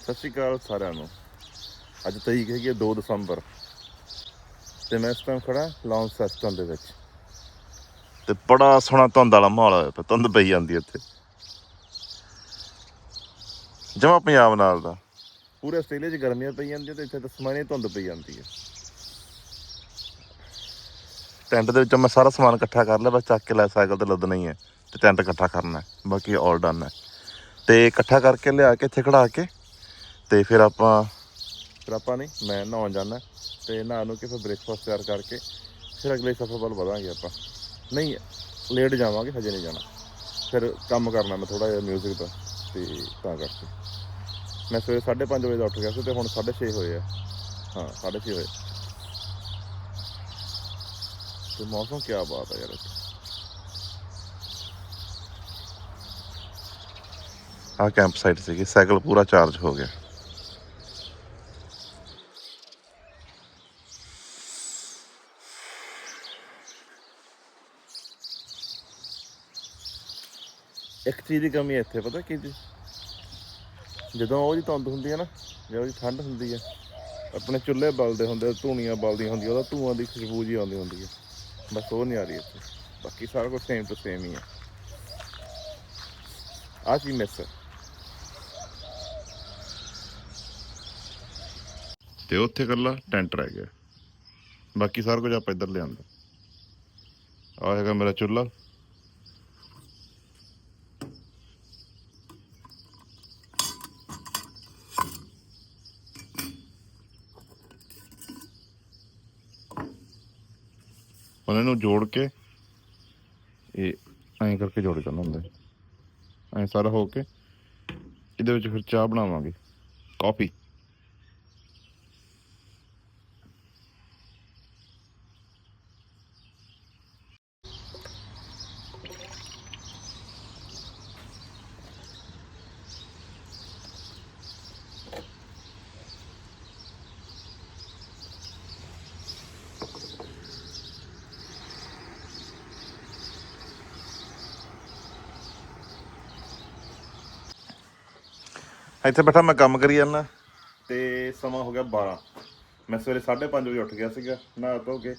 ਸਤਿ ਸ਼੍ਰੀ ਅਕਾਲ ਸਾਰਿਆਂ ਨੂੰ। ਅੱਜ ਤਰੀਕ ਹੈਗੀ ਹੈ 2 ਦਸੰਬਰ ਤੇ ਮੈਂ ਇਸ ਟਾਈਮ ਖੜਾ ਲੌਂਗ ਸਿਸਟਮ ਦੇ ਵਿੱਚ। ਤੇ ਬੜਾ ਸੋਹਣਾ ਧੁੰਦ ਵਾਲਾ ਮਾਹੌਲ ਹੋਇਆ ਪਿਆ, ਧੁੰਦ ਪਈ ਜਾਂਦੀ ਹੈ ਇੱਥੇ। ਜਮਾ ਪੰਜਾਬ ਨਾਲ ਦਾ। ਪੂਰੇ ਆਸਟ੍ਰੇਲੀਆ 'ਚ ਗਰਮੀਆਂ ਪਈ ਜਾਂਦੀਆਂ ਤੇ ਇੱਥੇ ਤਸਮਾਨੀ ਧੁੰਦ ਪਈ ਜਾਂਦੀ ਹੈ। ਟੈਂਟ ਦੇ ਵਿੱਚੋਂ ਮੈਂ ਸਾਰਾ ਸਮਾਨ ਇਕੱਠਾ ਕਰ ਲਿਆ, ਬਸ ਚੱਕ ਕੇ ਲੈ ਸਾਈਕਲ ਤੇ ਲੱਦਣਾ ਹੀ ਹੈ ਤੇ ਟੈਂਟ ਇਕੱਠਾ ਕਰਨਾ ਬਾਕੀ ਆਲ ਡਨ ਹੈ। ਤੇ ਇਕੱਠਾ ਕਰਕੇ ਲਿਆ ਕੇ ਇੱਥੇ ਖੜਾ ਕੇ ਤੇ ਫਿਰ ਆਪਾਂ ਫਿਰ ਆਪਾਂ ਨਹੀਂ ਮੈਂ ਨਹਾਉਣ ਜਾਣਾ ਤੇ ਨਹਾ ਨੂੰ ਕੇ ਫਿਰ ਬ੍ਰੇਕਫਾਸਟ ਤਿਆਰ ਕਰਕੇ ਫਿਰ ਅਗਲੇ ਸਫ਼ਰ ਵੱਲ ਵਧਾਂਗੇ ਆਪਾਂ। ਨਹੀਂ ਲੇਟ ਜਾਵਾਂਗੇ ਹਜੇ ਨਹੀਂ ਜਾਣਾ। ਫਿਰ ਕੰਮ ਕਰਨਾ ਮੈਂ ਥੋੜਾ ਜਿਹਾ 뮤직 ਦਾ ਤੇ ਤਾਂ ਕਰਕੇ। ਮੈਂ ਸਵੇਰੇ 5:30 ਵਜੇ ਦਾ ਉੱਠ ਗਿਆ ਸੀ ਤੇ ਹੁਣ 6:30 ਹੋਏ ਆ। ਹਾਂ 6:30 ਹੋਏ। ਤੇ ਮੌਸਮ ਕੀ ਬਾਤ ਹੈ ਯਾਰ। ਆ ਕੈਂਪ ਸਾਈਟ ਸੀਗੀ ਸਾਈਕਲ ਪੂਰਾ ਚਾਰਜ ਹੋ ਗਿਆ। ਇੱਕ ਚੀਜ਼ ਦੀ ਕਮੀ ਹੈ ਇੱਥੇ, ਪਤਾ ਕੀ ਜੀ? ਜਦੋਂ ਉਹ ਜੀ ਧੁੰਦ ਹੁੰਦੀ ਹੈ ਨਾ ਜਦੋਂ ਜੀ ਠੰਡ ਹੁੰਦੀ ਹੈ, ਆਪਣੇ ਚੁੱਲ੍ਹੇ ਬਲਦੇ ਹੁੰਦੇ ਧੂਣੀਆਂ ਬਲਦੀਆਂ ਹੁੰਦੀਆਂ, ਉਹਦਾ ਧੂਆਂ ਦੀ ਖੁਸ਼ਬੂ ਜੀ ਆਉਂਦੀ ਹੁੰਦੀ ਹੈ। ਬਸ ਉਹ ਨਹੀਂ ਆ ਰਹੀ ਇੱਥੇ। ਬਾਕੀ ਸਾਰਾ ਕੁਝ ਸੇਮ ਟੂ ਸੇਮ ਹੀ ਹੈ। ਆ ਚੀਜ਼ ਮਿਸ ਹੈ। ਤੇ ਉੱਥੇ ਕੱਲਾ ਟੈਂਟ ਰਹਿ ਗਿਆ। ਬਾਕੀ ਸਾਰਾ ਕੁਝ ਆਪਾਂ ਇੱਧਰ ਲਿਆਂਦਾ। ਆ ਹੈਗਾ ਮੇਰਾ ਚੁੱਲ੍ਹਾ। ਉਹਨਾਂ ਨੂੰ ਜੋੜ ਕੇ ਇਹ ਐਂ ਕਰਕੇ ਜੋੜ ਕਰਨਾ ਹੁੰਦਾ ਐਂ ਸਾਰਾ ਹੋ ਕੇ ਇਹਦੇ ਵਿੱਚ ਫਿਰ ਚਾਹ ਬਣਾਵਾਂਗੇ। ਕਾਫੀ। ਇੱਥੇ ਬੈਠਾ ਮੈਂ ਕੰਮ ਕਰੀ ਜਾਂਦਾ। ਤੇ ਸਮਾਂ ਹੋ ਗਿਆ 12 ਮੈਂ ਸਵੇਰੇ 5:30 ਵਜੇ ਉੱਠ ਗਿਆ ਸੀਗਾ ਨਹਾ ਧੋ ਕੇ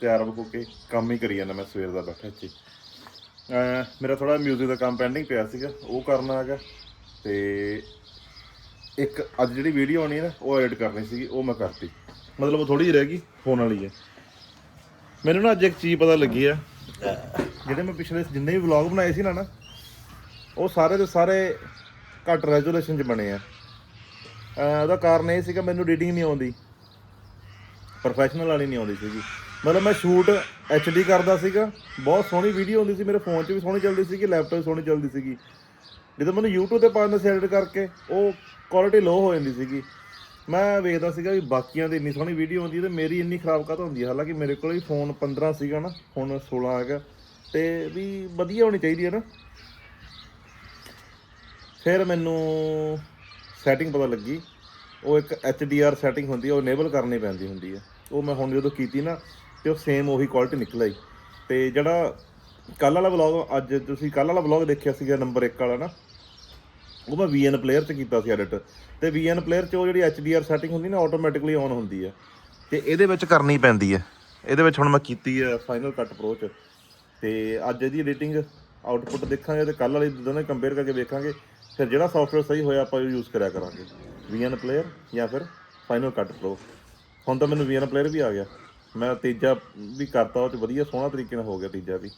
ਤਿਆਰ ਹੋ ਕੇ ਕੰਮ ਹੀ ਕਰੀ ਜਾਂਦਾ ਮੈਂ ਸਵੇਰ ਦਾ ਬੈਠਾ ਇੱਥੇ। ਮੇਰਾ ਥੋੜਾ 뮤직 ਦਾ ਕੰਮ ਪੈਂਡਿੰਗ ਪਿਆ ਸੀਗਾ ਉਹ ਕਰਨਾ ਹੈਗਾ ਤੇ ਇੱਕ ਅੱਜ ਜਿਹੜੀ ਵੀਡੀਓ ਆਉਣੀ ਹੈ ਨਾ ਉਹ ਐਡਿਟ ਕਰਨੀ ਸੀਗੀ ਉਹ ਮੈਂ ਕਰਤੀ। ਮਤਲਬ ਉਹ ਥੋੜੀ ਜਿਹੀ ਰਹਿ ਗਈ ਫੋਨ ਵਾਲੀ ਹੈ। ਮੈਨੂੰ ਨਾ ਅੱਜ ਇੱਕ ਚੀਜ਼ ਪਤਾ ਲੱਗੀ ਆ। ਜਿਹੜੇ ਮੈਂ ਪਿਛਲੇ ਜਿੰਨੇ ਵੀ ਵਲੌਗ ਬਣਾਏ ਸੀ ਨਾ ਨਾ ਉਹ ਸਾਰੇ ਦੇ ਸਾਰੇ ਘੱਟ ਰੈਜ਼ੋਲੂਸ਼ਨ 'ਚ ਬਣੇ ਆ। ਉਹਦਾ ਕਾਰਨ ਇਹ ਸੀਗਾ ਮੈਨੂੰ ਰੀਡਿੰਗ ਨਹੀਂ ਆਉਂਦੀ। ਪ੍ਰੋਫੈਸ਼ਨਲ ਵਾਲੀ ਨਹੀਂ ਆਉਂਦੀ ਸੀਗੀ। ਮਤਲਬ ਮੈਂ ਸ਼ੂਟ ਐਚਡੀ ਕਰਦਾ ਸੀਗਾ। ਬਹੁਤ ਸੋਹਣੀ ਵੀਡੀਓ ਹੁੰਦੀ ਸੀ। ਮੇਰੇ ਫੋਨ 'ਚ ਵੀ ਸੋਹਣੀ ਚੱਲਦੀ ਸੀਗੀ ਲੈਪਟਾਪ 'ਤੇ ਸੋਹਣੀ ਚੱਲਦੀ ਸੀਗੀ। ਜਦੋਂ ਮੈਨੂੰ YouTube ਤੇ ਪਾਉਂਦਾ ਸੀ ਐਡਿਟ ਕਰਕੇ ਉਹ ਕੁਆਲਿਟੀ ਲੋ ਹੋ ਜਾਂਦੀ ਸੀਗੀ। ਮੈਂ ਵੇਖਦਾ ਸੀਗਾ ਵੀ ਬਾਕੀਆਂ ਦੀ ਇੰਨੀ ਸੋਹਣੀ ਵੀਡੀਓ ਹੁੰਦੀ ਤੇ ਮੇਰੀ ਇੰਨੀ ਖਰਾਬ ਕਾਹਤੋਂ ਹੁੰਦੀ ਹੈ ਹਾਲਾਂਕਿ ਮੇਰੇ ਕੋਲ ਵੀ ਫੋਨ 15 ਸੀਗਾ ਨਾ, ਹੁਣ 16 ਹੈਗਾ ਤੇ ਵੀ ਵਧੀਆ ਹੋਣੀ ਚਾਹੀਦੀ ਹੈ ਨਾ। ਫਿਰ ਮੈਨੂੰ ਸੈਟਿੰਗ ਪਤਾ ਲੱਗੀ। ਉਹ ਇੱਕ HDR ਸੈਟਿੰਗ ਹੁੰਦੀ ਹੈ ਉਹ ਇਨੇਬਲ ਕਰਨੀ ਪੈਂਦੀ ਹੁੰਦੀ ਹੈ ਉਹ ਮੈਂ ਹੁਣ ਜਦੋਂ ਕੀਤੀ ਨਾ, ਤੇ ਉਹ ਸੇਮ ਉਹੀ ਕੁਆਲਿਟੀ ਨਿਕਲ ਆਈ। ਤੇ ਜਿਹੜਾ ਕੱਲ ਵਾਲਾ ਵਲੌਗ ਅੱਜ ਤੁਸੀਂ ਕੱਲ ਵਾਲਾ ਵਲੌਗ ਦੇਖਿਆ ਸੀਗਾ ਨੰਬਰ 1 ਵਾਲਾ ਨਾ? ਉਹ ਮੈਂ VN ਪਲੇਅਰ 'ਚ ਕੀਤਾ ਸੀ ਐਡਿਟ ਤੇ VN ਪਲੇਅਰ 'ਚ ਉਹ ਜਿਹੜੀ HDR ਸੈਟਿੰਗ ਹੁੰਦੀ ਨਾ ਆਟੋਮੈਟਿਕਲੀ ਔਨ ਹੁੰਦੀ ਹੈ ਤੇ ਇਹਦੇ ਵਿੱਚ ਕਰਨੀ ਪੈਂਦੀ ਹੈ ਇਹਦੇ ਵਿੱਚ ਹੁਣ ਮੈਂ ਕੀਤੀ ਹੈ ਫਾਈਨਲ ਕੱਟ ਪ੍ਰੋ 'ਚ। ਤੇ ਅੱਜ ਇਹਦੀ ਐਡੀਟਿੰਗ ਆਊਟਪੁੱਟ ਦੇਖਾਂਗੇ ਤੇ ਕੱਲ ਵਾਲੀ ਦੋਨੇ ਕੰਪੇਅਰ ਕਰਕੇ ਵੇਖਾਂਗੇ। ਫਿਰ ਜਿਹੜਾ ਸੌਫਟਵੇਅਰ ਸਹੀ ਹੋਇਆ ਆਪਾਂ ਯੂਜ਼ ਕਰਿਆ ਕਰਾਂਗੇ। VN ਪਲੇਅਰ ਜਾਂ ਫਿਰ ਫਾਈਨਲ ਕੱਟ ਪ੍ਰੋ ਹੁਣ ਤਾਂ ਮੈਨੂੰ VN ਪਲੇਅਰ ਵੀ ਆ ਗਿਆ। ਮੈਂ ਤੀਜਾ ਵੀ ਕਰਤਾ ਉਹ ਚ ਵਧੀਆ ਸੋਹਣਾ ਤਰੀਕੇ ਨਾਲ ਹੋ ਗਿਆ ਤੀਜਾ ਵੀ।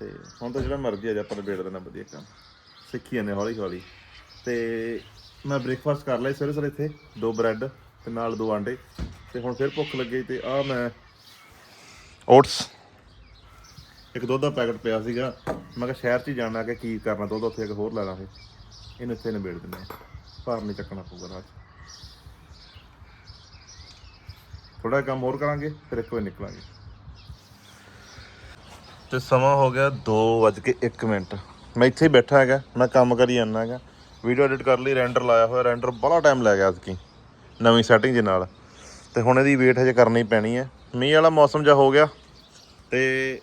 ਤੇ ਹੁਣ ਤਾਂ ਜਿਹੜਾ ਮਰਜ਼ੀ ਆ ਜਾ ਆਪਾਂ ਨਿਬੇੜ ਦੇਣਾ ਵਧੀਆ ਕੰਮ। ਸਿੱਖੀ ਜਾਂਦੇ ਹੌਲੀ ਹੌਲੀ। ਤੇ ਮੈਂ ਬ੍ਰੇਕਫਾਸਟ ਕਰ ਲਿਆ ਸਵੇਰੇ ਸਵੇਰੇ ਇੱਥੇ ਦੋ ਬ੍ਰੈਡ ਤੇ ਨਾਲ ਦੋ ਆਂਡੇ। ਤੇ ਹੁਣ ਫਿਰ ਭੁੱਖ ਲੱਗੀ ਤੇ ਆ ਮੈਂ ਓਟਸ ਇੱਕ ਦੁੱਧ ਦਾ ਪੈਕਟ ਪਿਆ ਸੀਗਾ। ਮੈਂ ਕਿਹਾ ਸ਼ਹਿਰ 'ਚ ਹੀ ਜਾਣਾ ਕਿ ਕੀ ਕਰਨਾ, ਦੁੱਧ ਉੱਥੇ ਇੱਕ ਹੋਰ ਲੈ ਲਾਂਗੇ ਇਹਨੂੰ ਇੱਥੇ ਨਿਬੇੜ ਦਿੰਦੇ ਆ। ਭਾਰ ਨਹੀਂ ਚੱਕਣਾ ਪਊਗਾ ਰਾਜ 'ਚ। ਥੋੜਾ ਕੰਮ ਹੋਰ ਕਰਾਂਗੇ, ਫਿਰ ਇੱਕ ਵਜੇ ਨਿਕਲਾਂਗੇ। ਤੇ ਸਮਾਂ ਹੋ ਗਿਆ 2:01 ਮਿੰਟ। ਮੈਂ ਇੱਥੇ ਹੀ ਬੈਠਾ ਹੈਗਾ, ਮੈਂ ਕੰਮ ਕਰੀ ਜਾਂਦਾ ਹੈਗਾ। ਵੀਡੀਓ ਐਡਿਟ ਕਰ ਲਈ, ਰੈਂਡਰ ਲਾਇਆ ਹੋਇਆ, ਰੈਂਡਰ ਬੜਾ ਟਾਈਮ ਲੈ ਗਿਆ ਅਸਕੀ ਨਵੀਂ ਸੈਟਿੰਗ ਦੇ ਨਾਲ। ਤੇ ਹੁਣ ਇਹਦੀ ਵੇਟ ਹਜੇ ਕਰਨੀ ਪੈਣੀ ਹੈ। ਮੀਂਹ ਵਾਲਾ ਮੌਸਮ ਜਿਹਾ ਹੋ ਗਿਆ, ਤੇ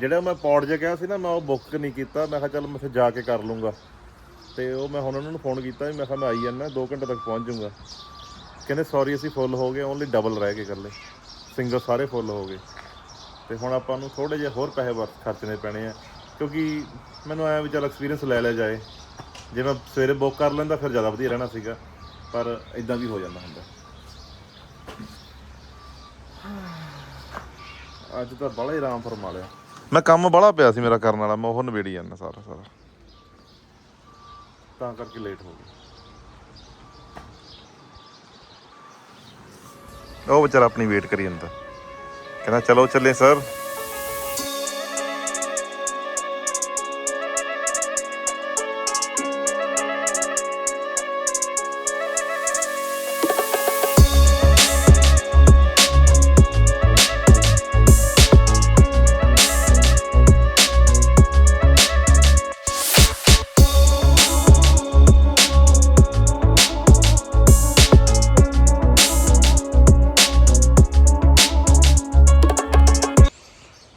ਜਿਹੜਾ ਮੈਂ ਪੌੜ ਜਿਹਾ ਕਿਹਾ ਸੀ ਨਾ ਮੈਂ ਉਹ ਬੁੱਕ ਨਹੀਂ ਕੀਤਾ। ਮੈਂ ਕਿਹਾ ਚੱਲ ਮੈਂ ਉੱਥੇ ਜਾ ਕੇ ਕਰ ਲੂੰਗਾ। ਤੇ ਉਹ ਮੈਂ ਹੁਣ ਉਹਨਾਂ ਨੂੰ ਫੋਨ ਕੀਤਾ ਵੀ ਮੈਂ ਕਿਹਾ ਮੈਂ ਆਈ ਜਾਂਦਾ 2 ਘੰਟੇ ਤੱਕ ਪਹੁੰਚ ਜਾਊਂਗਾ। ਕਹਿੰਦੇ ਸੌਰੀ ਅਸੀਂ ਫੁੱਲ ਹੋ ਗਏ ਓਨਲੀ ਡਬਲ ਰਹਿ ਗਏ ਇਕੱਲੇ। ਸਿੰਗਲ ਸਾਰੇ ਫੁੱਲ ਹੋ ਗਏ। ਤੇ ਹੁਣ ਆਪਾਂ ਨੂੰ ਥੋੜੇ ਜਿਹੇ ਹੋਰ ਪੈਸੇ ਵਰਤ ਖਰਚਣੇ ਪੈਣੇ ਆ। ਕਿਉਂਕਿ ਮੈਨੂੰ ਆਇਆ ਵੀ ਚੱਲ ਐਕਸਪੀਰੀਅੰਸ ਲੈ ਲਿਆ ਜਾਏ। ਜੇ ਮੈਂ ਸਵੇਰੇ ਬੁੱਕ ਕਰ ਲੈਂਦਾ ਫਿਰ ਜ਼ਿਆਦਾ ਵਧੀਆ ਰਹਿਣਾ ਸੀਗਾ। ਪਰ ਇਦਾਂ ਵੀ ਹੋ ਜਾਂਦਾ ਹੁੰਦਾ। ਅੱਜ ਤਾਂ ਬੜਾ ਹੀ ਆਰਾਮ ਫਰਮਾ ਲਿਆ। ਮੈਂ ਕੰਮ ਬੜਾ ਪਿਆ ਸੀ ਮੇਰਾ ਕਰਨ ਵਾਲਾ ਮੈਂ ਉਹ ਨਵੇੜੀ ਜਾਂਦਾ ਸਾਰਾ ਸਾਰਾ। ਤਾਂ ਕਰਕੇ ਲੇਟ ਹੋ ਗਿਆ ਉਹ ਵਿਚਾਰਾ ਆਪਣੀ ਵੇਟ ਕਰੀ ਜਾਂਦਾ। ਕਹਿੰਦਾ ਚਲੋ ਚੱਲੇ ਸਰ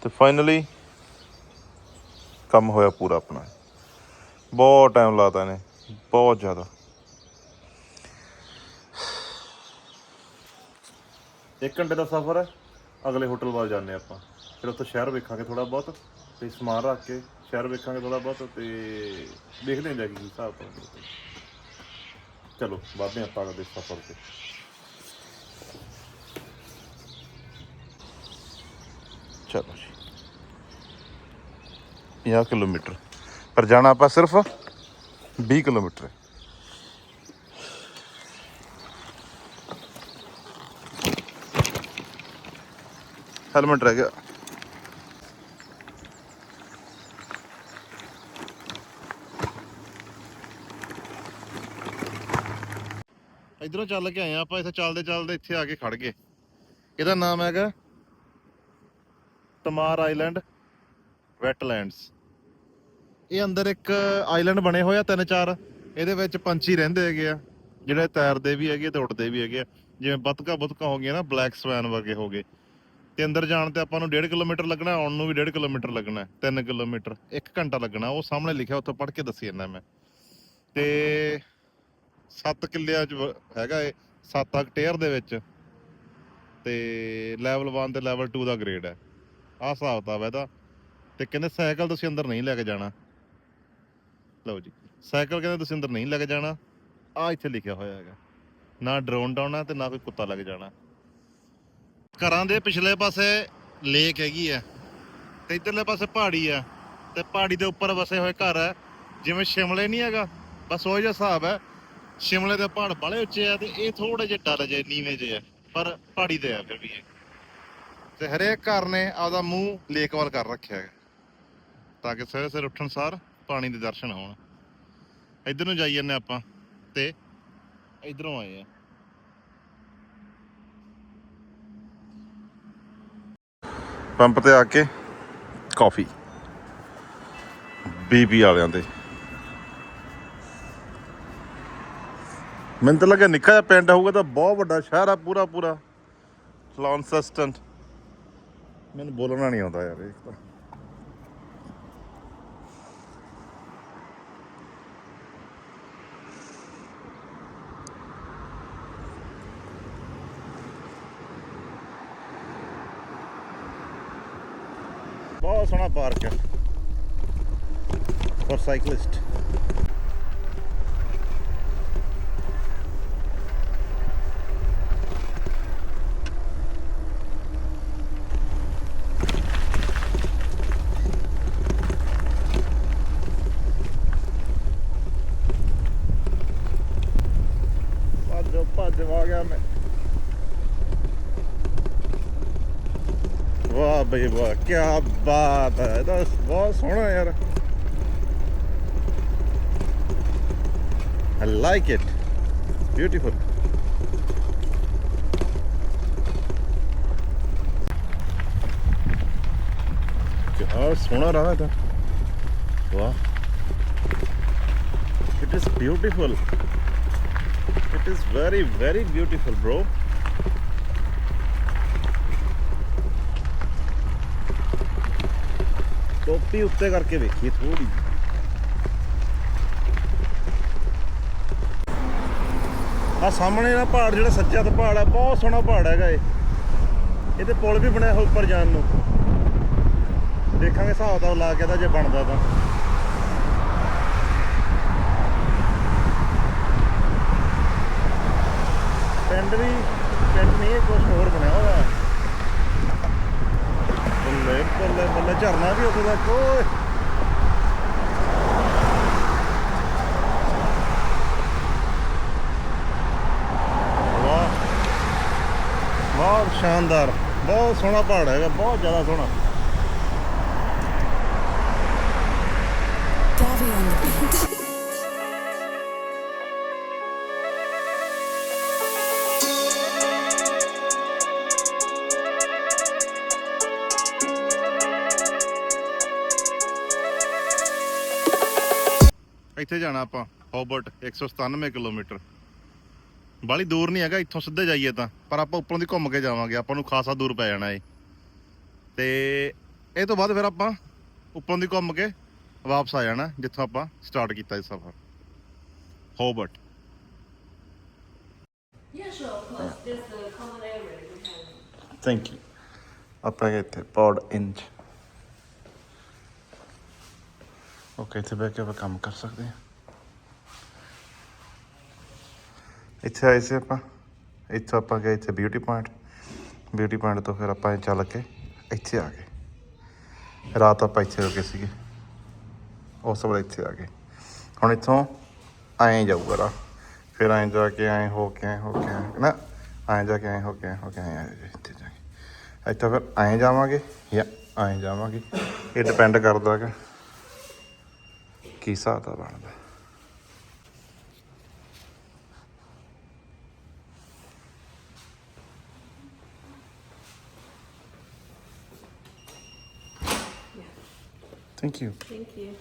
ਤੇ ਫਾਈਨਲੀ ਕੰਮ ਹੋਇਆ ਪੂਰਾ ਆਪਣਾ। ਬਹੁਤ ਟਾਈਮ ਲਾਤਾ ਨੇ ਬਹੁਤ ਜ਼ਿਆਦਾ। ਇੱਕ ਘੰਟੇ ਦਾ ਸਫ਼ਰ ਹੈ, ਅਗਲੇ ਹੋਟਲ ਵੱਲ ਜਾਂਦੇ ਆਪਾਂ। ਫਿਰ ਉੱਥੇ ਸ਼ਹਿਰ ਵੇਖਾਂਗੇ ਥੋੜਾ ਬਹੁਤ, ਤੇ ਸਮਾਨ ਰੱਖ ਕੇ ਸ਼ਹਿਰ ਵੇਖਾਂਗੇ ਥੋੜਾ ਬਹੁਤ, ਤੇ ਦੇਖਦੇ ਹਾਂ ਜਾ ਕੇ ਕੀ ਹਿਸਾਬ ਪਾਉਂਦੇ ਚਲੋ ਵੱਧਦੇ ਹਾਂ ਆਪਾਂ ਅਗਲੇ ਸਫ਼ਰ ਤੇ। ਚਲੋ ਜੀ। 50 ਕਿਲੋਮੀਟਰ। ਪਰ ਜਾਣਾ ਆਪਾਂ ਸਿਰਫ 20 ਕਿਲੋਮੀਟਰ ਹੈਲਮਟ ਰਹਿ ਗਿਆ। ਇਧਰੋਂ ਚੱਲ ਕੇ ਆਏ ਆ ਆਪਾਂ, ਇੱਥੇ ਚੱਲਦੇ ਚੱਲਦੇ ਇੱਥੇ ਆ ਕੇ ਖੜ ਗਏ। ਇਹਦਾ ਨਾਮ ਹੈਗਾ ਤਮਾਰ ਆਈਲੈਂਡ। ਵੈਟਲੈਂਡਸ ਇਹ ਅੰਦਰ ਇੱਕ ਆਈਲੈਂਡ ਬਣੇ ਹੋਏ ਆ ਤਿੰਨ ਚਾਰ। ਇਹਦੇ ਵਿੱਚ ਪੰਛੀ ਰਹਿੰਦੇ ਹੈਗੇ ਆ। ਜਿਹੜੇ ਤੈਰਦੇ ਵੀ ਹੈਗੇ ਤੇ ਉੱਡਦੇ ਵੀ ਹੈਗੇ ਆ। ਜਿਵੇਂ ਬਤਕਾ ਬਤਕਾ ਹੋ ਗਈਆਂ ਨਾ ਬਲੈਕ ਸਵੈਨ ਵਰਗੇ ਹੋ ਗਏ। ਤੇ ਅੰਦਰ ਜਾਣ ਤੇ ਆਪਾਂ ਨੂੰ 1.5 ਕਿਲੋਮੀਟਰ ਲੱਗਣਾ, ਆਉਣ ਨੂੰ ਵੀ 1.5 ਕਿਲੋਮੀਟਰ ਲੱਗਣਾ 3 ਕਿਲੋਮੀਟਰ 1 ਘੰਟਾ ਲੱਗਣਾ। ਉਹ ਸਾਹਮਣੇ ਲਿਖਿਆ, ਉੱਥੇ ਪੜ੍ਹ ਕੇ ਦੱਸੀ ਜਾਂਦਾ ਮੈਂ। ਤੇ 7 ਕਿੱਲਿਆਂ ਚ ਵ- ਹੈਗਾ ਇਹ 7 ਹੈਕਟੇਅਰ ਦੇ ਵਿੱਚ। ਤੇ ਲੈਵਲ 1 ਤੇ ਲੈਵਲ 2 ਦਾ ਗ੍ਰੇਡ ਹੈ। ਆਹ ਹਿਸਾਬ ਕਿਤਾਬ ਹੈ ਇਹਦਾ। ਤੇ ਕਹਿੰਦੇ ਸਾਈਕਲ ਤੁਸੀਂ ਅੰਦਰ ਨਹੀਂ ਲੈ ਕੇ ਜਾਣਾ। ਲਓ ਜੀ, ਸਾਈਕਲ ਕਹਿੰਦੇ ਤੁਸੀਂ ਅੰਦਰ ਨਹੀਂ ਲੈ ਕੇ ਜਾਣਾ। ਆ ਇੱਥੇ ਲਿਖਿਆ ਹੋਇਆ ਹੈਗਾ। ਨਾ ਡਰੋਨ ਡਾਉਣਾ ਤੇ ਨਾ ਕੋਈ ਕੁੱਤਾ ਲੱਗ ਜਾਣਾ। ਘਰਾਂ ਦੇ ਪਿਛਲੇ ਪਾਸੇ ਲੇਕ ਹੈਗੀ ਆ ਤੇ ਇਧਰਲੇ ਪਾਸੇ ਪਹਾੜੀ ਆ ਤੇ ਪਹਾੜੀ ਦੇ ਉੱਪਰ ਵਸੇ ਹੋਏ ਘਰ ਆ। ਜਿਵੇਂ ਸ਼ਿਮਲੇ ਨਹੀਂ ਹੈਗਾ, ਬਸ ਉਹ ਜਿਹਾ ਹਿਸਾਬ ਹੈ ਸ਼ਿਮਲੇ ਦੇ ਪਹਾੜ ਬਾਲੇ ਉੱਚੇ ਆ ਤੇ ਇਹ ਥੋੜੇ ਜਿਹੇ ਡਰ ਜੇ ਨੀਵੇਂ ਜਿਹੇ ਆ, ਪਰ ਪਹਾੜੀ ਤੇ ਆ ਫਿਰ ਵੀ ਇਹ। ਤੇ ਹਰੇਕ ਘਰ ਨੇ ਆਪਦਾ ਮੂੰਹ ਲੇਕ ਵੱਲ ਕਰ ਰੱਖਿਆ ਹੈ ਤਾਂ ਕਿ ਸਵੇਰੇ ਸਵੇਰੇ ਉੱਠਣ ਸਾਰ ਪਾਣੀ ਦੇ ਦਰਸ਼ਨ ਹੋਣ। ਇੱਧਰ ਨੂੰ ਜਾਈ ਜੰਨੇ ਆਪਾਂ ਤੇ ਇਧਰੋਂ ਆਏ ਆ ਪੰਪ ਤੇ ਆ ਕੇ ਕਾਫੀ। ਬੀਬੀ ਵਾਲਿਆਂ ਦੇ। ਮੈਨੂੰ ਤਾਂ ਲੱਗਿਆ ਨਿੱਕਾ ਜਿਹਾ ਪਿੰਡ ਹੋਊਗਾ ਤਾਂ ਬਹੁਤ ਵੱਡਾ ਸ਼ਹਿਰ ਆ ਪੂਰਾ ਪੂਰਾ ਲੌਂਸੈਸਟਨ ਮੈਨੂੰ ਬੋਲਣਾ ਨਹੀਂ ਆਉਂਦਾ ਯਾਰ ਇਹ ਤਾਂ। ਬਹੁਤ ਸੋਹਣਾ ਪਾਰਕ ਹੈ। ਫॉर ਸਾਈਕਲਿਸਟ ਭੱਜ ਭੱਜ ਆ ਗਿਆ ਮੈਂ ਵਾਹ ਬਈ ਵਾਹ ਕੀ ਬਾਤ ਹੈ ਇਹਦਾ ਬਹੁਤ ਸੋਹਣਾ ਯਾਰ I like it. Beautiful. ਕਿਹਾ ਸੋਹਣਾ ਰਾਹ ਹੈ ਵਾਹ it is beautiful it is very very beautiful bro ਟੋਪੀ ਉੱਤੇ ਕਰਕੇ ਵੇਖੀਏ ਥੋੜੀ ਆ ਸਾਹਮਣੇ ਨਾ ਪਹਾੜ ਜਿਹੜਾ ਸੱਚਾ ਤਾਂ ਪਹਾੜ ਆ, ਬਹੁਤ ਸੋਹਣਾ ਪਹਾੜ ਹੈਗਾ ਇਹ। ਇਹਦੇ ਪੁਲ ਵੀ ਬਣਿਆ ਹੋਇਆ ਉੱਪਰ ਜਾਣ ਨੂੰ। ਦੇਖਾਂਗੇ ਹਿਸਾਬ ਤਾਂ ਲਾ ਕੇ ਤਾਂ ਜੇ ਬਣਦਾ ਤਾਂ। ਪਿੰਡ ਵੀ ਪਿੰਡ ਨਹੀਂ ਇਹ ਹੋਰ ਬਣਿਆ ਹੋਇਆ। ਝਰਨਾ ਵੀ ਉੱਥੇ ਤੱਕ ਓਏ। ਵਾਹ। ਬਹੁਤ ਸ਼ਾਨਦਾਰ, ਬਹੁਤ ਸੋਹਣਾ ਪਹਾੜ ਹੈਗਾ, ਬਹੁਤ ਜ਼ਿਆਦਾ ਸੋਹਣਾ। Davy ਇੱਥੇ ਜਾਣਾ ਆਪਾਂ ਹੋਬਰਟ 197 ਕਿਲੋਮੀਟਰ। ਬਾਲੀ ਦੂਰ ਨਹੀਂ ਹੈਗਾ ਇੱਥੋਂ ਸਿੱਧੇ ਜਾਈਏ ਤਾਂ। ਪਰ ਆਪਾਂ ਉੱਪਰੋਂ ਦੀ ਘੁੰਮ ਕੇ ਜਾਵਾਂਗੇ ਆਪਾਂ ਨੂੰ ਖਾਸਾ ਦੂਰ ਪੈ ਜਾਣਾ ਏ। ਤੇ ਇਹ ਤੋਂ ਬਾਅਦ ਫਿਰ ਆਪਾਂ ਉੱਪਰੋਂ ਦੀ ਘੁੰਮ ਕੇ ਵਾਪਸ ਆ ਜਾਣਾ ਜਿੱਥੋਂ ਆਪਾਂ ਸਟਾਰਟ ਕੀਤਾ ਇਹ ਸਫ਼ਰ। Hobart. Yeah, sure, of course. There's the common area that we have. Thank you ਆਪਾਂ ਇੱਥੇ ਪੌਡ ਇੰਚ ਓਕੇ ਇੱਥੇ ਬਹਿ ਕੇ ਆਪਾਂ ਕੰਮ ਕਰ ਸਕਦੇ ਹਾਂ। ਇੱਥੇ ਆਏ ਸੀ ਆਪਾਂ। ਇੱਥੋਂ ਆਪਾਂ ਗਏ ਇੱਥੇ ਬਿਊਟੀ ਪੁਆਇੰਟ ਬਿਊਟੀ ਪੁਆਇੰਟ ਤੋਂ ਫਿਰ ਆਪਾਂ ਚੱਲ ਕੇ ਇੱਥੇ ਆ ਗਏ। ਰਾਤ ਆਪਾਂ ਇੱਥੇ ਰੁਕੇ ਸੀਗੇ। ਉਸ ਤੋਂ ਬਾਅਦ ਇੱਥੇ ਆ ਗਏ। ਹੁਣ ਇੱਥੋਂ ਐਂ ਜਾਊਗਾ ਰਾਹ। ਫਿਰ ਐਂ ਜਾ ਕੇ ਐਂ ਹੋ ਕੇ ਐਂ ਹੋ ਕੇ ਐਂ ਨਾ, ਐਂ ਜਾ ਕੇ ਐਂ ਹੋ ਕੇ ਐਂ ਹੋ ਕੇ ਐਂ ਆ ਇੱਥੇ ਜਾ ਕੇ। ਇੱਥੋਂ ਫਿਰ ਐਂ ਜਾਵਾਂਗੇ ਜਾਂ ਐਂ ਜਾਵਾਂਗੇ। ਇਹ ਡਿਪੈਂਡ ਕਰਦਾ ਕਿ Thank you. Thank you.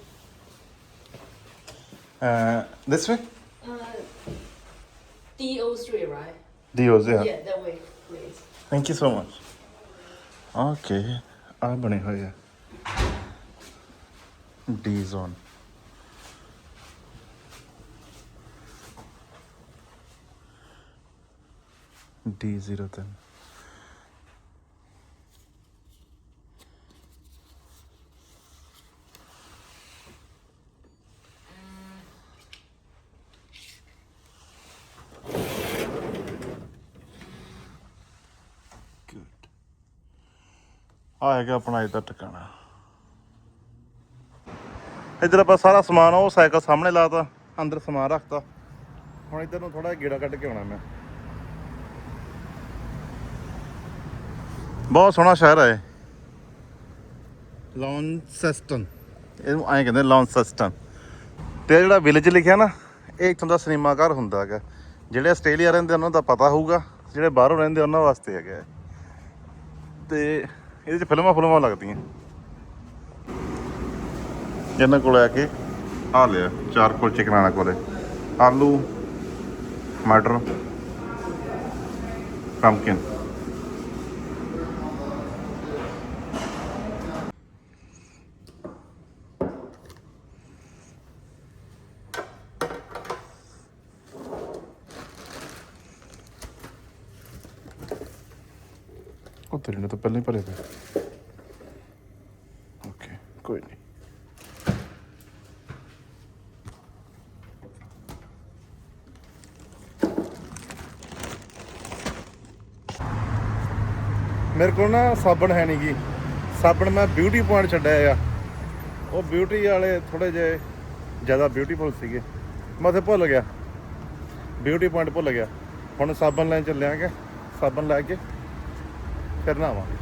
Uh, this way? Uh, DO3, right? DO, yeah. Yeah, that way, please. Thank you so much. Okay, I बने हो D zone. D03. ਆ ਹੈਗਾ ਆਪਣਾ ਇਹਦਾ ਟਿਕਾਣਾ। ਇੱਧਰ ਆਪਾਂ ਸਾਰਾ ਸਮਾਨ ਉਹ ਸਾਈਕਲ ਸਾਹਮਣੇ ਲਾਤਾ, ਅੰਦਰ ਸਮਾਨ ਰੱਖਤਾ। ਹੁਣ ਇੱਧਰ ਨੂੰ ਥੋੜਾ ਗੇੜਾ ਕੱਢ ਕੇ ਆਉਣਾ ਮੈਂ। ਬਹੁਤ ਸੋਹਣਾ ਸ਼ਹਿਰ ਹੈ ਲੌਂਸੈਸਟਨ। ਇਹਨੂੰ ਐਂ ਕਹਿੰਦੇ ਲੌਂਸੈਸਟਨ। ਤੇ ਜਿਹੜਾ ਵਿਲੇਜ ਲਿਖਿਆ ਨਾ ਇਹ ਇੱਥੋਂ ਦਾ ਸਿਨੇਮਾ ਘਰ ਹੁੰਦਾ ਹੈਗਾ। ਜਿਹੜੇ ਆਸਟ੍ਰੇਲੀਆ ਰਹਿੰਦੇ ਉਹਨਾਂ ਦਾ ਪਤਾ ਹੋਊਗਾ। ਜਿਹੜੇ ਬਾਹਰੋਂ ਰਹਿੰਦੇ ਉਹਨਾਂ ਵਾਸਤੇ ਹੈਗਾ। ਤੇ ਇਹਦੇ ਚ ਫਿਲਮਾਂ ਫਿਲਮਾਂ ਲੱਗਦੀਆਂ। ਇਹਨਾਂ ਕੋਲ ਆ ਕੇ ਆ ਲਿਆ ਚਾਰ ਕੁਲਚੇ ਕਰਾਣਾ ਕੋਲੇ। ਆਲੂ ਮਟਰ ਪੰਪਕਿਨ ਉਹ ਤੇਰੇ ਨੇ ਤਾਂ ਪਹਿਲਾਂ ਹੀ ਭਰੇ ਪਏ ਓਕੇ ਕੋਈ ਨਹੀਂ ਮੇਰੇ ਕੋਲ ਨਾ ਸਾਬਣ ਹੈ ਨਹੀਂ ਨਹੀਂਗੀ ਸਾਬਣ ਮੈਂ ਬਿਊਟੀ ਪੁਆਇੰਟ ਛੱਡਿਆ ਆ। ਉਹ ਬਿਊਟੀ ਵਾਲੇ ਥੋੜੇ ਜੇ ਜ਼ਿਆਦਾ ਬਿਊਟੀਫੁਲ ਸੀਗੇ। ਮੈਂ ਉੱਥੇ ਭੁੱਲ ਗਿਆ। ਬਿਊਟੀ ਪੁਆਇੰਟ ਭੁੱਲ ਗਿਆ। ਹੁਣ ਸਾਬਣ ਲੈਣ ਚੱਲਿਆਂਗੇ। ਸਾਬਣ ਲੈ ਕੇ ਫਿਰ ਨਹਾਵਾਂਗੇ।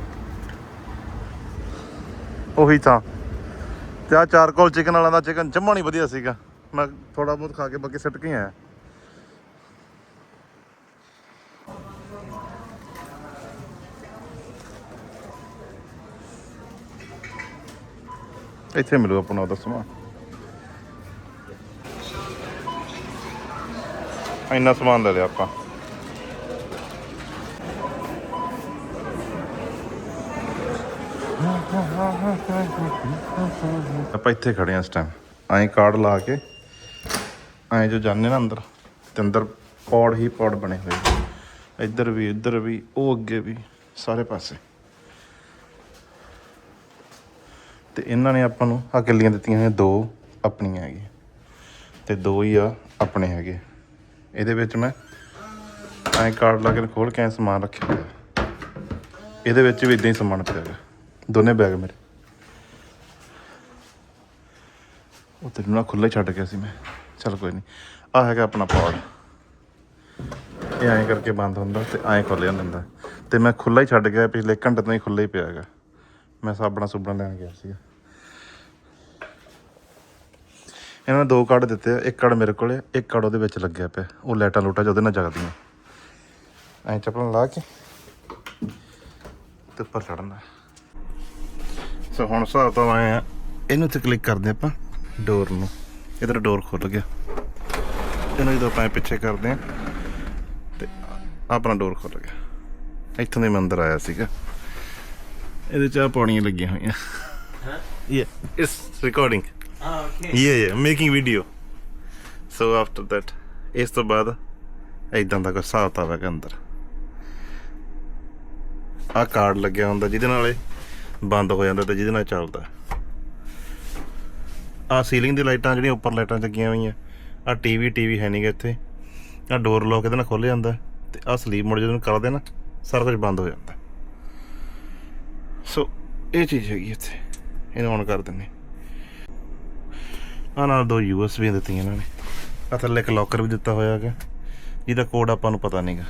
ਉਹੀ ਤਾਂ। ਤੇ ਆ ਚਾਰ ਕੋਲ ਚਿਕਨ ਵਾਲਾ ਦਾ ਚਿਕਨ ਜੰਮਾ ਨਹੀਂ ਵਧੀਆ ਸੀਗਾ। ਮੈਂ ਥੋੜਾ ਬਹੁਤ ਖਾ ਕੇ ਬਾਕੀ ਸਿੱਟ ਕੇ ਆਇਆ। ਇੱਥੇ ਮਿਲੂ ਆਪਣਾ ਉਹਦਾ ਸਮਾਨ। ਇੰਨਾ ਸਮਾਨ ਲੈ ਲਿਆ ਆਪਾਂ। ਆਪਾਂ ਇੱਥੇ ਖੜੇ ਆ ਇਸ ਟਾਈਮ ਐਂ ਕਾਰਡ ਲਾ ਕੇ, ਐਂ ਜੋ ਜਾਂਦੇ ਨਾ ਅੰਦਰ, ਤੇ ਅੰਦਰ ਪੌੜ ਹੀ ਪੌੜ ਬਣੇ ਹੋਏ। ਇੱਧਰ ਵੀ ਇੱਧਰ ਵੀ, ਉਹ ਅੱਗੇ ਵੀ, ਸਾਰੇ ਪਾਸੇ। ਤੇ ਇਹਨਾਂ ਨੇ ਆਪਾਂ ਨੂੰ ਆ ਕਿੱਲੀਆਂ ਦਿੱਤੀਆਂ ਹੋਈਆਂ, ਦੋ ਆਪਣੀਆਂ ਹੈਗੀਆਂ। ਤੇ ਦੋ ਹੀ ਆ ਆਪਣੇ ਹੈਗੇ। ਇਹਦੇ ਵਿੱਚ ਮੈਂ ਐਂ ਕਾਰਡ ਲਾ ਕੇ ਖੋਲ ਕੇ ਐਂ ਸਮਾਨ ਰੱਖਿਆ ਇਹਦੇ ਵਿੱਚ ਵੀ ਇਦਾਂ ਹੀ ਸਮਾਨ ਪਿਆ ਹੈਗਾ ਦੋਨੇ ਬੈਗ ਮੇਰੇ। ਉਹ ਤੈਨੂੰ ਨਾ ਖੁੱਲ੍ਹਾ ਹੀ ਛੱਡ ਗਿਆ ਸੀ ਮੈਂ। ਚਲ ਕੋਈ ਨਹੀਂ। ਆ ਹੈਗਾ ਆਪਣਾ ਪੌੜ। ਇਹ ਐਂ ਕਰਕੇ ਬੰਦ ਹੁੰਦਾ ਤੇ ਐਂ ਖੋਲ੍ਹਿਆ ਜਾਂਦਾ ਤੇ ਮੈਂ ਖੁੱਲ੍ਹਾ ਹੀ ਛੱਡ ਗਿਆ, ਪਿਛਲੇ ਘੰਟੇ ਤੋਂ ਹੀ ਖੁੱਲ੍ਹਾ ਹੀ ਪਿਆ ਹੈਗਾ। ਮੈਂ ਸਾਬਣਾ ਸੁਬਣਾ ਲੈਣ ਗਿਆ ਸੀਗਾ। ਇਹਨਾਂ ਨੇ ਦੋ ਕਾਰਡ ਦਿੱਤੇ ਆ ਇੱਕ ਕਾਰਡ ਮੇਰੇ ਕੋਲ ਇੱਕ ਕਾਰਡ ਉਹਦੇ ਵਿੱਚ ਲੱਗਿਆ ਪਿਆ। ਉਹ ਲਾਈਟਾਂ ਲੂਟਾਂ ਜਿਹਦੇ ਨਾਲ ਜਗਦੀਆਂ। ਐਂ ਚੱਪਲਾਂ ਲਾ ਕੇ ਤੇ ਉੱਪਰ ਚੜਨਾ ਸੋ ਹੁਣ ਹਿਸਾਬ ਤਾਂ ਆਏ ਆ ਇਹਨੂੰ ਤੇ ਕਲਿੱਕ ਕਰਦੇ ਆਪਾਂ ਡੋਰ ਨੂੰ। ਇਧਰ ਡੋਰ ਖੁੱਲ ਗਿਆ। ਇਹਨੂੰ ਜਦੋਂ ਆਪਾਂ ਪਿੱਛੇ ਕਰਦੇ ਆ ਤੇ ਆਪਣਾ ਡੋਰ ਖੁੱਲ ਗਿਆ। ਇੱਥੋਂ ਦੇ ਮੈਂ ਅੰਦਰ ਆਇਆ ਸੀਗਾ। ਇਹਦੇ ਚ ਆ ਪੌੜੀਆਂ ਲੱਗੀਆਂ ਹੋਈਆਂ। ਹਾਂ? ਯਾ it's recording Ah, okay. Yeah yeah making video so after that ਇਸ ਤੋਂ ਬਾਅਦ ਇਦਾਂ ਦਾ ਕੋਈ ਹਿਸਾਬ ਤਾਂ ਹੈਗਾ ਅੰਦਰ। ਆ ਕਾਰਡ ਲੱਗਿਆ ਹੁੰਦਾ ਜਿਹਦੇ ਨਾਲ ਇਹ ਬੰਦ ਹੋ ਜਾਂਦਾ ਤੇ ਜਿਹਦੇ ਨਾਲ ਚੱਲਦਾ। ਆ ਸੀਲਿੰਗ ਦੀ ਲਾਈਟਾਂ ਜਿਹੜੀਆਂ ਉੱਪਰ ਲਾਈਟਾਂ ਲੱਗੀਆਂ ਹੋਈਆਂ ਆ ਟੀਵੀ ਟੀਵੀ ਹੈ ਨਹੀਂਗਾ ਇੱਥੇ। ਆ ਡੋਰ ਲੋਕ ਇਹਦੇ ਨਾਲ ਖੁੱਲ ਜਾਂਦਾ ਤੇ ਆ ਸਲੀਪ ਮੋਡ ਜਦੋਂ ਕਰਦੇ ਨਾ ਸਾਰਾ ਕੁਝ ਬੰਦ ਹੋ ਜਾਂਦਾ। ਸੋ ਇਹ ਚੀਜ਼ ਹੈਗੀ ਇੱਥੇ। ਇਹਨੂੰ ਔਨ ਕਰ ਦਿੰਨੇ ਆ ਨਾਲ ਦੋ ਯੂਐਸਬੀ ਦਿੱਤੀਆਂ ਇਹਨਾਂ ਨੇ। ਆ ਥੱਲੇ ਇੱਕ ਲੋਕਰ ਵੀ ਦਿੱਤਾ ਹੋਇਆ ਹੈਗਾ। ਜਿਹਦਾ ਕੋਡ ਆਪਾਂ ਨੂੰ ਪਤਾ ਨਹੀਂਗਾ।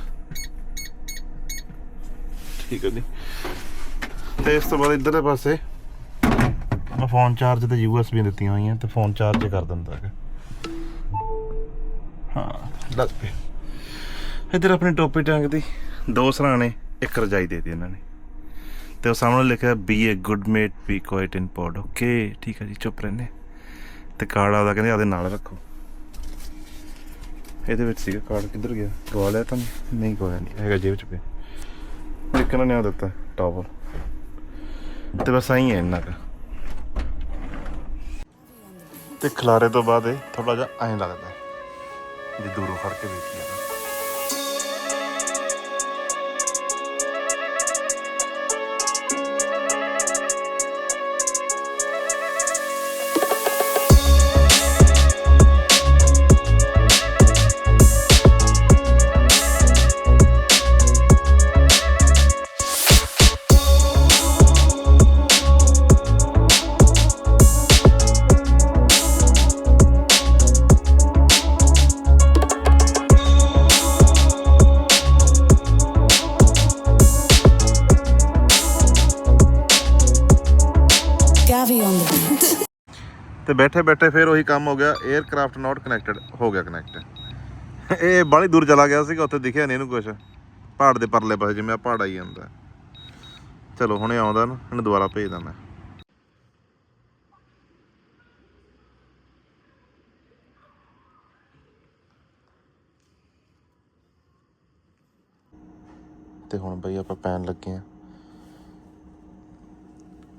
ਠੀਕ ਹੈ ਜੀ। ਤੇ ਇਸ ਤੋਂ ਬਾਅਦ ਇਧਰਲੇ ਪਾਸੇ ਆ ਫੋਨ ਚਾਰਜ ਤੇ ਯੂਐਸਬੀ ਦਿੱਤੀਆਂ ਹੋਈਆਂ ਤੇ ਫੋਨ ਚਾਰਜ ਕਰ ਦਿੰਦਾ ਹੈਗਾ। ਹਾਂ ਲੱਗ ਪਿਆ। ਇਧਰ ਆਪਣੀ ਟੋਪੀ ਟੰਗ ਦੀ ਦੋ ਸਰਾਣੇ ਇੱਕ ਰਜਾਈ ਦੇ ਦਿੱਤੀ ਇਹਨਾਂ ਨੇ। ਤੇ ਉਹ ਸਾਹਮਣੇ ਲਿਖਿਆ be a good mate be quiet in pod okay ਠੀਕ ਹੈ ਜੀ ਚੁੱਪ ਰਹਿੰਦੇ। ਤੇ ਕਾਰਡ ਆਦਾ ਕਹਿੰਦੇ ਆਦੇ ਨਾਲ ਰੱਖੋ। ਇਹਦੇ ਵਿੱਚ ਸੀਗਾ ਕਾਰਡ, ਕਿੱਧਰ ਗਿਆ? ਗਵਾ ਲਿਆ ਤਾਂ ਨਹੀਂ? ਨਹੀਂ ਨਹੀਂ ਹੈਗਾ ਜੇਬ ਚ ਪਿਆ। ਇੱਕ ਨੇ ਆ ਦਿੱਤਾ ਟਾਵਲ ਤੇ ਬਸ ਆਈ ਹੈ ਇੰਨਾ ਕੁ ਤੇ ਖਲਾਰੇ ਤੋਂ ਬਾਅਦ ਇਹ ਥੋੜਾ ਜਿਹਾ ਐਂ ਲੱਗਦਾ ਜੇ ਦੂਰੋਂ ਫੜ ਕੇ ਵੇਖੀਏ ਬੈਠੇ ਬੈਠੇ ਫਿਰ ਉਹੀ ਕੰਮ ਹੋ ਗਿਆ 에ਅਰਕ੍ਰਾਫਟ ਨਾਟ ਕਨੈਕਟਡ ਹੋ ਗਿਆ ਕਨੈਕਟ ਇਹ ਬਾਹਲੀ ਦੂਰ ਚਲਾ ਗਿਆ ਸੀਗਾ, ਉੱਥੇ ਦਿਖਿਆ ਨਹੀਂ ਇਹਨੂੰ ਕੁਝ ਪਹਾੜ ਦੇ ਪਰਲੇ ਪਾਸੇ, ਜਿਵੇਂ ਆ ਪਹਾੜ ਆਈ ਜਾਂਦਾ। ਚਲੋ, ਹੁਣੇ ਆਉਂਦਾ ਨਾ, ਇਹਨੂੰ ਦੁਬਾਰਾ ਭੇਜਦਾ ਮੈਂ ਤੇ ਹੁਣ ਬਈ ਆਪਾਂ ਪੈਣ ਲੱਗੇ ਆ।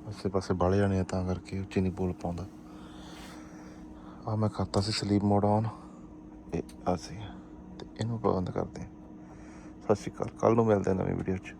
ਆਸੇ ਪਾਸੇ ਬਾਲੇ ਜਾਣੇ ਆ, ਤਾਂ ਕਰਕੇ ਉੱਚੀ ਨਹੀਂ ਬੋਲ ਪਾਉਂਦਾ। ਆ ਮੈਂ ਖਾਤਾ ਸੀ ਸਲੀਪ ਮੋਡ ਆਨ। ਇਹ ਆ ਸੀ। ਤੇ ਇਹਨੂੰ ਬੰਦ ਕਰਦੇ ਹਾਂ। ਸਤਿ ਸ਼੍ਰੀ ਅਕਾਲ। ਕੱਲ ਨੂੰ ਮਿਲਦੇ ਆ ਨਵੀਂ ਵੀਡੀਓ 'ਚ।